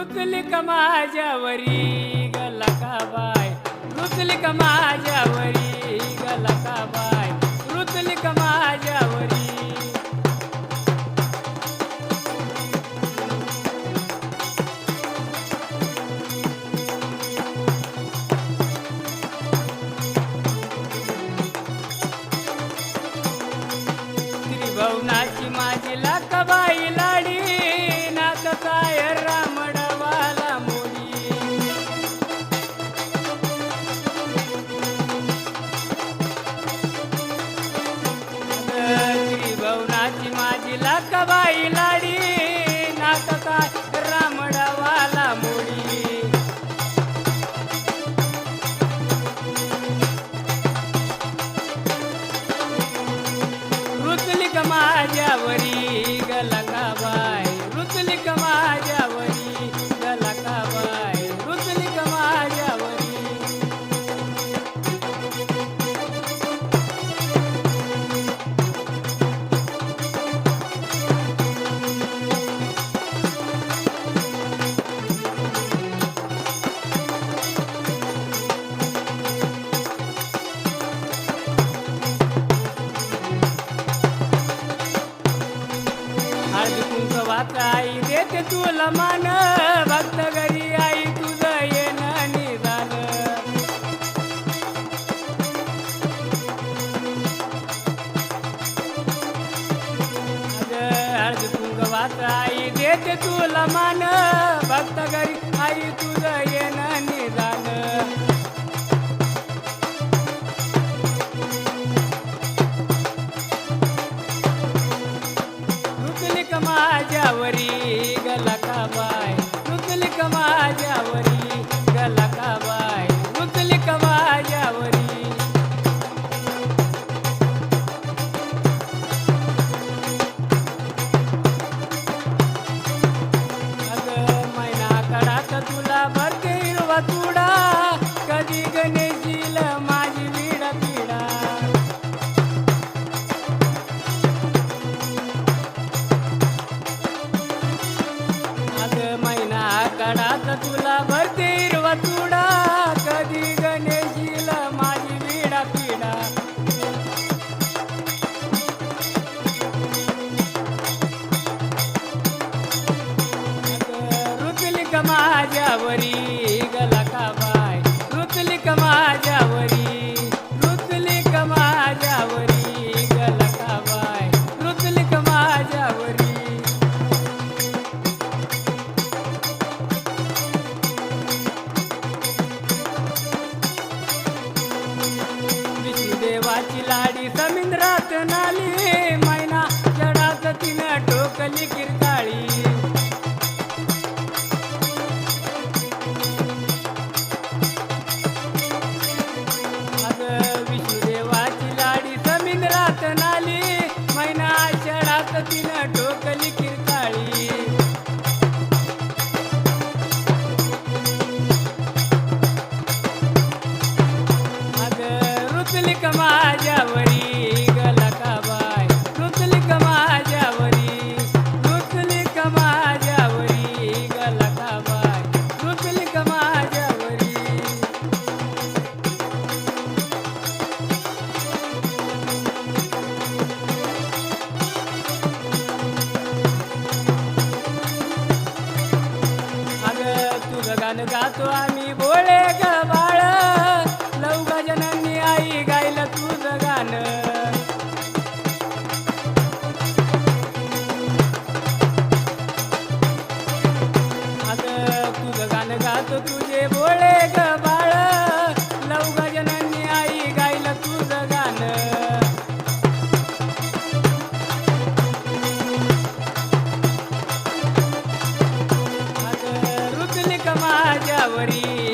रुचली का माझ्यावरी गला का बाय? रुचली का माझ्यावरी गला का बाय? लाकबाई लाडी कुंक आई देते तुला मान भक्त घरी आई तुझं येणं निदान. अर्ज तुंग कुंक आई देते तुला मान भक्त घरी माझ्यावरी भरते कधी गणेशील माझी विडा पिडा. अगं, का माझ्यावरी? नाली मैना जडात तिनं टोकली किरकाळी अगं, विष्णुदेवाची लाडी समिंद्रात नाली मैना जडात तिनं टोकली किरकाळी अगं, रुचली का ಗೌರಿ